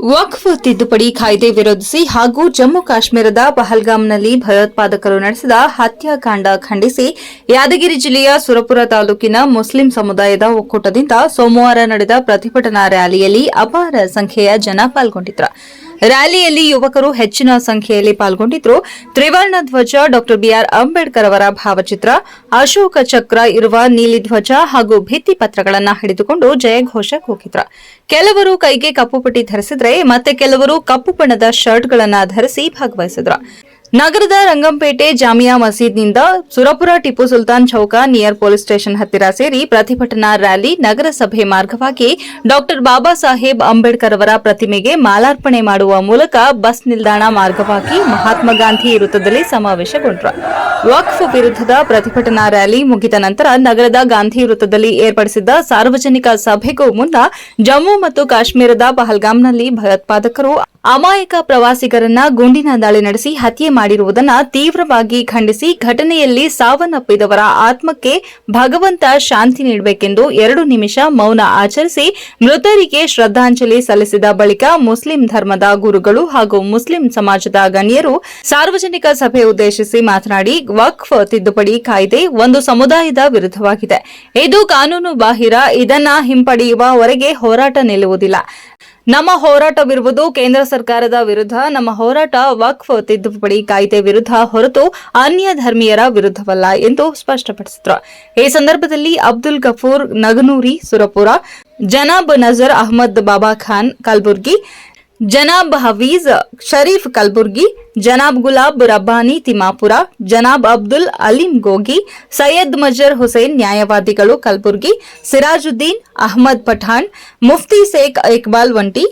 ವಕ್ಫ್ ತಿದ್ದುಪಡಿ ಕಾಯ್ದೆ ವಿರೋಧಿಸಿ ಹಾಗೂ ಜಮ್ಮು ಕಾಶ್ಮೀರದ ಪಹಲ್ಗಾಮ್ನಲ್ಲಿ ಭಯೋತ್ಪಾದಕರು ನಡೆಸಿದ ಹತ್ಯಾಕಾಂಡ ಖಂಡಿಸಿ ಯಾದಗಿರಿ ಜಿಲ್ಲೆಯ ಸುರಪುರ ತಾಲೂಕಿನ ಮುಸ್ಲಿಂ ಸಮುದಾಯದ ಒಕ್ಕೂಟದಿಂದ ಸೋಮವಾರ ನಡೆದ ಪ್ರತಿಭಟನಾ ರ್ಯಾಲಿಯಲ್ಲಿ ಅಪಾರ ಸಂಖ್ಯೆಯ ಜನ ಪಾಲ್ಗೊಂಡಿದ್ದರು. ರ್ಯಾಲಿಯಲ್ಲಿ ಯುವಕರು ಹೆಚ್ಚಿನ ಸಂಖ್ಯೆಯಲ್ಲಿ ಪಾಲ್ಗೊಂಡಿದ್ರು. ತ್ರಿವರ್ಣ ಧ್ವಜ ಡಾ ಬಿಆರ್ ಅಂಬೇಡ್ಕರ್ ಅವರ ಭಾವಚಿತ್ರ, ಅಶೋಕ ಚಕ್ರ ಇರುವ ನೀಲಿ ಧ್ವಜ ಹಾಗೂ ಭಿತ್ತಿ ಪತ್ರಗಳನ್ನು ಹಿಡಿದುಕೊಂಡು ಜಯಘೋಷ ಕೂಗಿದ್ರು. ಕೆಲವರು ಕೈಗೆ ಕಪ್ಪು ಪಟ್ಟಿ ಧರಿಸಿದ್ರೆ ಮತ್ತೆ ಕೆಲವರು ಕಪ್ಪು ಬಣ್ಣದ ಶರ್ಟ್ಗಳನ್ನು ಧರಿಸಿ ಭಾಗವಹಿಸಿದ್ರು. ನಗರದ ರಂಗಂಪೇಟೆ ಜಾಮಿಯಾ ಮಸೀದ್ನಿಂದ ಸುರಪುರ ಟಿಪ್ಪು ಸುಲ್ತಾನ್ ಚೌಕ ನಿಯರ್ ಪೊಲೀಸ್ ಸ್ಟೇಷನ್ ಹತ್ತಿರ ಸೇರಿ ಪ್ರತಿಭಟನಾ ರ್ಯಾಲಿ ನಗರಸಭೆ ಮಾರ್ಗವಾಗಿ ಡಾಕ್ಟರ್ ಬಾಬಾ ಸಾಹೇಬ್ ಅಂಬೇಡ್ಕರ್ ಅವರ ಪ್ರತಿಮೆಗೆ ಮಾಲಾರ್ಪಣೆ ಮಾಡುವ ಮೂಲಕ ಬಸ್ ನಿಲ್ದಾಣ ಮಾರ್ಗವಾಗಿ ಮಹಾತ್ಮ ಗಾಂಧಿ ವೃತ್ತದಲ್ಲಿ ಸಮಾವೇಶಗೊಂಡರು. ವಕ್ಫ್ ವಿರುದ್ಧದ ಪ್ರತಿಭಟನಾ ರ್ಯಾಲಿ ಮುಗಿದ ನಂತರ ನಗರದ ಗಾಂಧಿ ವೃತ್ತದಲ್ಲಿ ಏರ್ಪಡಿಸಿದ್ದ ಸಾರ್ವಜನಿಕ ಸಭೆಗೂ ಮುನ್ನ ಜಮ್ಮು ಮತ್ತು ಕಾಶ್ಮೀರದ ಪಹಲ್ಗಾಮ್ನಲ್ಲಿ ಭಯೋತ್ಪಾದಕರು ಅಮಾಯಕ ಪ್ರವಾಸಿಗರನ್ನ ಗುಂಡಿನ ದಾಳಿ ನಡೆಸಿ ಹತ್ಯೆ ಮಾಡಿರುವುದನ್ನು ತೀವ್ರವಾಗಿ ಖಂಡಿಸಿ ಘಟನೆಯಲ್ಲಿ ಸಾವನ್ನಪ್ಪಿದವರ ಆತ್ಮಕ್ಕೆ ಭಗವಂತ ಶಾಂತಿ ನೀಡಬೇಕೆಂದು ಎರಡು ನಿಮಿಷ ಮೌನ ಆಚರಿಸಿ ಮೃತರಿಗೆ ಶ್ರದ್ಧಾಂಜಲಿ ಸಲ್ಲಿಸಿದ ಬಳಿಕ ಮುಸ್ಲಿಂ ಧರ್ಮದ ಗುರುಗಳು ಹಾಗೂ ಮುಸ್ಲಿಂ ಸಮಾಜದ ಗಣ್ಯರು ಸಾರ್ವಜನಿಕ ಸಭೆ ಉದ್ದೇಶಿಸಿ ಮಾತನಾಡಿ, ವಕ್ಫ್ ತಿದ್ದುಪಡಿ ಕಾಯ್ದೆ ಒಂದು ಸಮುದಾಯದ ವಿರುದ್ಧವಾಗಿದೆ. ಇದು ಕಾನೂನು ಬಾಹಿರ, ಇದನ್ನ ಹಿಂಪಡೆಯುವವರೆಗೆ ಹೋರಾಟ ನಿಲ್ಲುವುದಿಲ್ಲ. ನಮ್ಮ ಹೋರಾಟವಿರುವುದು ಕೇಂದ್ರ ಸರ್ಕಾರದ ವಿರುದ್ಧ, ನಮ್ಮ ಹೋರಾಟ ವಕ್ಫ್ ತಿದ್ದುಪಡಿ ಕಾಯ್ದೆ ವಿರುದ್ಧ ಹೊರತು ಅನ್ಯ ಧರ್ಮೀಯರ ವಿರುದ್ಧವಲ್ಲ ಎಂದು ಸ್ಪಷ್ಟಪಡಿಸಿದರು. ಈ ಸಂದರ್ಭದಲ್ಲಿ ಅಬ್ದುಲ್ ಗಫೂರ್ ನಗನೂರಿ, ಸುರಪುರ, ಜನಾಬ್ ನಜರ್ ಅಹಮದ್ ಬಾಬಾ ಖಾನ್ ಕಲ್ಬುರ್ಗಿ ಜನಾಬ್ ಹವೀಜ್ ಶರೀಫ್ ಕಲ್ಬುರ್ಗಿ ಜನಾಬ್ ಗುಲಾಬ್ ರಬ್ಬಾನಿ ತಿಮ್ಮಾಪುರ ಜನಾಬ್ ಅಬ್ದುಲ್ ಅಲೀಂ ಗೋಗಿ ಸೈಯದ್ ಮಜರ್ ಹುಸೇನ್ ನ್ಯಾಯವಾದಿಗಳು ಕಲ್ಬುರ್ಗಿ ಸಿರಾಜುದ್ದೀನ್ ಅಹಮದ್ ಪಠಾಣ್ ಮುಫ್ತಿ ಶೇಖ್ ಇಕ್ಬಾಲ್ ವಂಟಿ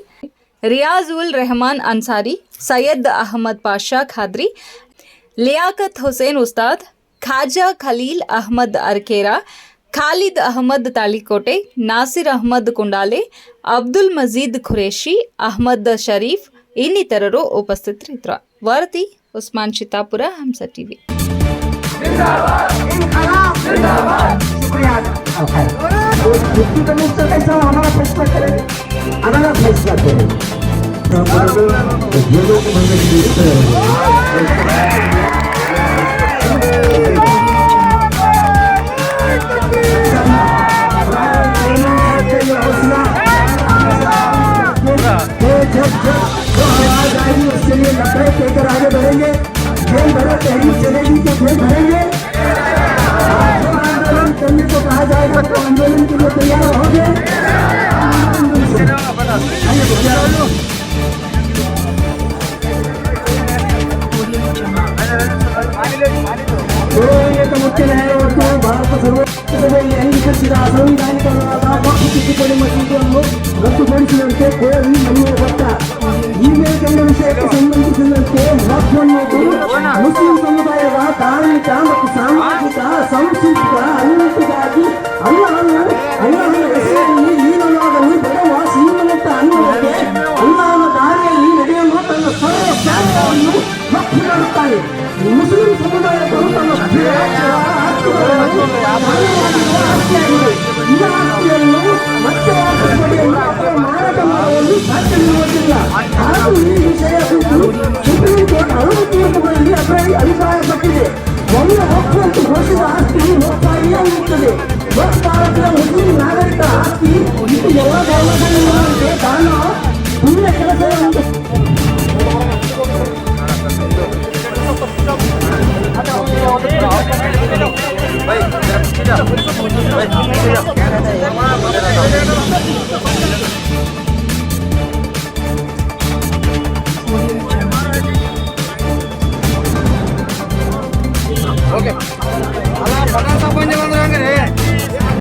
ರಿಯಾಜ್ ಉಲ್ ರೆಹಮಾನ್ ಅನ್ಸಾರಿ ಸೈಯದ್ ಅಹಮದ್ ಪಾಷಾ ಖಾದ್ರಿ ಲಿಯಾಕತ್ ಹುಸೇನ್ ಉಸ್ತಾದ್ ಖಾಜಾ ಖಲೀಲ್ ಅಹಮದ್ ಅರ್ಕೇರಾ ಖಾಲಿದ್ ಅಹಮದ್ ತಾಳಿಕೋಟೆ ನಾಸಿರ್ ಅಹಮದ್ ಕುಂಡಾಲೆ ಅಬ್ದುಲ್ ಮಜೀದ್ ಖುರೇಶಿ ಅಹಮದ್ ಶರೀಫ್ ಇನ್ನಿತರರು ಉಪಸ್ಥಿತರಿದ್ದರು ವರದಿ ಉಸ್ಮಾನ್ ಚಿತ್ತಾಪುರ ಹಂಸ ಟಿವಿ छुट्टी का कहा जाएगा तो आंदोलन के लिए तैयार हो गए तो मुश्किल है भारत सर्वोच्च यही से सीधा आसमान जाने का वक्त मशीन को हम लोग रक्त बड़ी से लड़के कोई ಮುಸ್ಲಿಂ ಸಮುದಾಯದ ಧಾರ್ಮಿಕ ಮತ್ತು ಸಾಮಾಜಿಕ ಸಾಂಸ್ಕೃತಿಕ ಅಭಿವೃದ್ಧಿಗಾಗಿ ಅಲ್ಲಾಹನ ಅಲ್ಲಾಹನ ಹೆಸರಿನಲ್ಲಿ ಲೀನವಾಗಲು ಬರುವ ಶ್ರೀಮಂತ ಅನ್ನುವಂತೆ ಅಲ್ಲಾಹನ ದಾರಿಯಲ್ಲಿ ನಡೆಯಲು ತನ್ನ ಸರ್ವ ತ್ಯಾಗವನ್ನು ವಕ್ಫ್ ಮಾಡುತ್ತಾನೆ ಮುಸ್ಲಿಂ ಸಮುದಾಯದವರು ತಮ್ಮ ಈ ಆಸ್ತಿಯನ್ನು Baik, kita. Baik, kita.